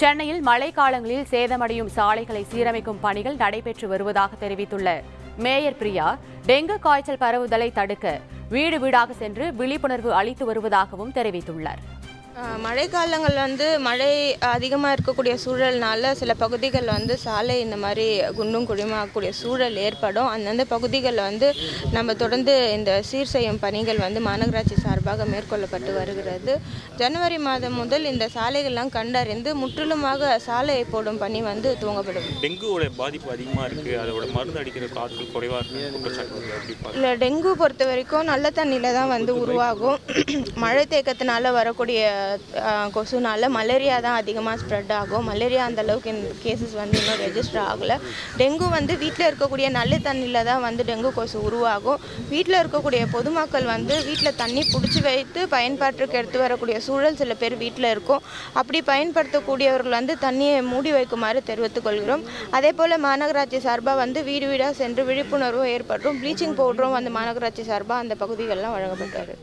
சென்னையில் மழை காலங்களில் சேதமடையும் சாலைகளை சீரமைக்கும் பணிகள் நடைபெற்று வருவதாக தெரிவித்துள்ள மேயர் பிரியா டெங்கு காய்ச்சல் பரவுதலை தடுக்க வீடு வீடாக சென்று விழிப்புணர்வு அளித்து வருவதாகவும் தெரிவித்துள்ளார். மழைக்காலங்கள் வந்து மழை அதிகமாக இருக்கக்கூடிய சூழல்னால சில பகுதிகளில் வந்து சாலை இந்த மாதிரி குண்டும் குழிமாகக்கூடிய சூழல் ஏற்படும். அந்தந்த பகுதிகளில் வந்து நம்ம தொடர்ந்து இந்த சீர் செய்யும் பணிகள் வந்து மாநகராட்சி சார்பாக மேற்கொள்ளப்பட்டு வருகிறது. ஜனவரி மாதம் முதல் இந்த சாலைகள்லாம் கண்டறிந்து முற்றிலுமாக சாலையை போடும் பணி வந்து துவங்கப்படும். டெங்குவோட பாதிப்பு அதிகமாக இருக்குது. அதோட மருந்து அடிக்கிற ஆட்கள் குறைவாக இருக்குது? இல்லை டெங்கு பொறுத்த வரைக்கும் நல்ல தண்ணியில் தான் வந்து உருவாகும். மழை தேக்கத்தினால வரக்கூடிய கொசுனால் மலேரியா தான் அதிகமாக ஸ்ப்ரெட் ஆகும். மலேரியா அந்த அளவுக்கு இந்த கேசஸ் வந்து இன்னும் ரெஜிஸ்டர் ஆகலை. டெங்கு வந்து வீட்டில் இருக்கக்கூடிய நல்ல தண்ணியில் தான் வந்து டெங்கு கொசு உருவாகும். வீட்டில் இருக்கக்கூடிய பொதுமக்கள் வந்து வீட்டில் தண்ணி பிடிச்சி வைத்து பயன்பாட்டுக்கு எடுத்து வரக்கூடிய சூழல் சில பேர் வீட்டில் இருக்கும். அப்படி பயன்படுத்தக்கூடியவர்கள் வந்து தண்ணியை மூடி வைக்குமாறு தெரிவித்துக் கொள்கிறோம். அதே போல் மாநகராட்சி சார்பாக வந்து வீடு வீடாக சென்று விழிப்புணர்வும் ஏற்படும் ப்ளீச்சிங் பவுடரும் வந்து மாநகராட்சி சார்பாக அந்த பகுதிகளெலாம் வழங்கப்பட்டாரு